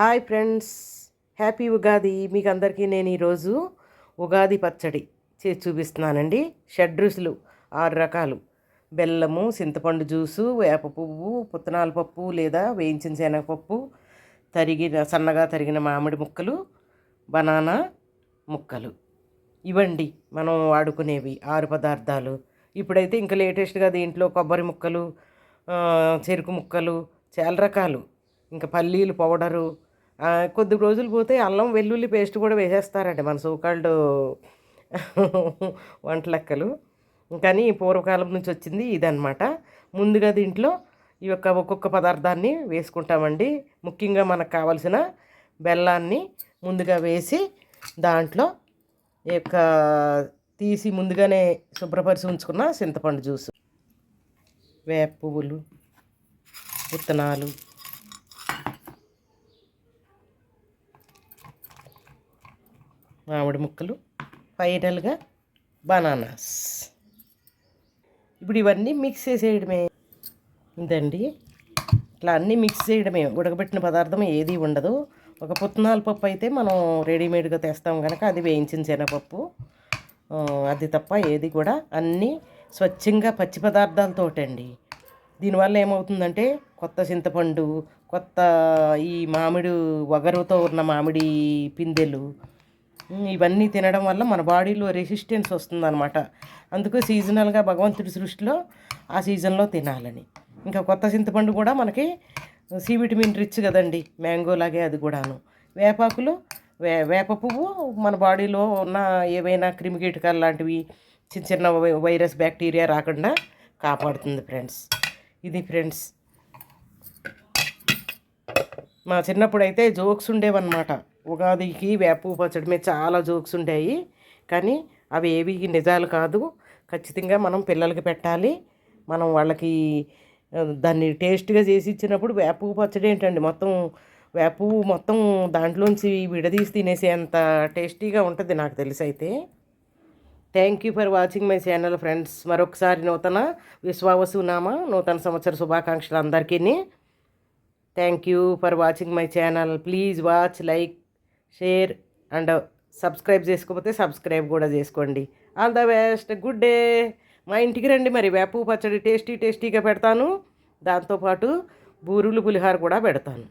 Hi friends. Happy Ugadi మీకు అందరికీ నేను ఈరోజు ఉగాది పచ్చడి చేసి చూపిస్తున్నానండి. షడ్ రుసులు ఆరు రకాలు. బెల్లము చింతపండు జ్యూసు వేప పువ్వు పుత్తనాల పప్పు లేదా వేయించిన శనగపప్పు తరిగిన సన్నగా తరిగిన మామిడి ముక్కలు బనానా ముక్కలు. ఇవండి మనం వాడుకునేవి ఆరు పదార్థాలు. ఇప్పుడైతే ఇంకా లేటెస్ట్గా దీంట్లో కొబ్బరి ముక్కలు చెరుకు ముక్కలు చాలా రకాలు. ఇంకా పల్లీలు పౌడరు కొద్ది రోజులు పోతే అల్లం వెల్లుల్లి పేస్ట్ కూడా వేసేస్తారండి మన సోకాల్డ్ వంట లెక్కలు కానీ పూర్వకాలం నుంచి వచ్చింది ఇదనమాట ముందుగా దీంట్లో ఈ యొక్క ఒక్కొక్క పదార్థాన్ని వేసుకుంటామండి. ముఖ్యంగా మనకు కావలసిన బెల్లాన్ని ముందుగా వేసి దాంట్లో ఈ యొక్క తీసి ముందుగానే శుభ్రపరిచి ఉంచుకున్న చింతపండు జ్యూస్ వేప పువ్వులు విత్తనాలు మామిడి ముక్కలు ఫైనల్గా బనానాస్. ఇప్పుడు ఇవన్నీ మిక్స్ చేసేయడమే. ఇంతండి ఇట్లా అన్నీ మిక్స్ చేయడమే. ఉడకబెట్టిన పదార్థం ఏది ఉండదు. ఒక పుట్నాల పప్పు అయితే మనం రెడీమేడ్గా తెస్తాం కనుక అది వేయించిన శనగపప్పు. అది తప్ప ఏది కూడా అన్నీ స్వచ్ఛంగా పచ్చి పదార్థాలతోటండి. దీనివల్ల ఏమవుతుందంటే కొత్త చింతపండు కొత్త ఈ మామిడి వగరుతో ఉన్న మామిడి పిందెలు ఇవన్నీ తినడం వల్ల మన బాడీలో రెసిస్టెన్స్ వస్తుందన్నమాట. అందుకు సీజనల్గా భగవంతుడి సృష్టిలో ఆ సీజన్లో తినాలని. ఇంకా కొత్త చింతపండు కూడా మనకి సి విటమిన్ రిచ్ కదండి మ్యాంగో లాగే అది కూడాను. వేపాకులు వే వేప పువ్వు మన బాడీలో ఉన్న ఏవైనా క్రిమికీటకాలు లాంటివి చిన్న చిన్న వై- వైరస్ బ్యాక్టీరియా రాకుండా కాపాడుతుంది ఫ్రెండ్స్. ఇది ఫ్రెండ్స్. మా చిన్నప్పుడు అయితే జోక్స్ ఉండేవన్నమాట. ఉగాదికి వేప పచ్చడి మీద చాలా జోక్స్ ఉంటాయి. కానీ అవి ఏవి నిజాలు కాదు. ఖచ్చితంగా మనం పిల్లలకి పెట్టాలి. మనం వాళ్ళకి దాన్ని టేస్ట్గా చేసి ఇచ్చినప్పుడు వేప పచ్చడి ఏంటండి? మొత్తం వేప మొత్తం దాంట్లోంచి విడదీసి తినేసే అంత టేస్టీగా ఉంటుంది నాకు తెలిసి అయితే. Thank you for watching my channel friends మరొకసారి నూతన విశ్వావసునామా నూతన సంవత్సర శుభాకాంక్షలు అందరికీ thank you for watching my channel please watch like share and subscribe చేసుకోకపోతే సబ్స్క్రైబ్ కూడా చేసుకోండి. All the best. Good day. మా ఇంటికి రండి మరి. వేపు పచ్చడి టేస్టీ టేస్టీగా పెడతాను. దాంతోపాటు బూరులు పులిహార కూడా పెడతాను.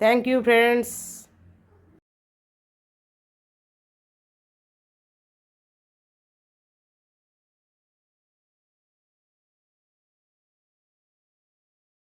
Thank you friends.